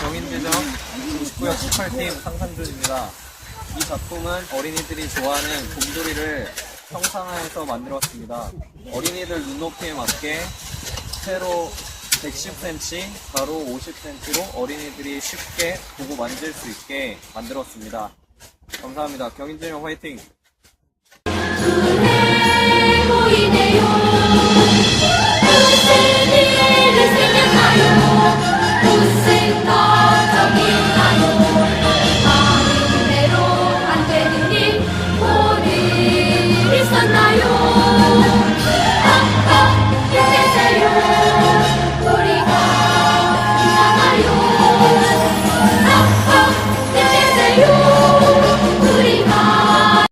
경인지점 99역 18팀 상상준입니다. 이 작품은 어린이들이 좋아하는 곰돌이를 형상화해서 만들었습니다. 어린이들 눈높이에 맞게 세로 110cm, 가로 50cm로 어린이들이 쉽게 보고 만질 수 있게 만들었습니다. 감사합니다. 경인지점 화이팅!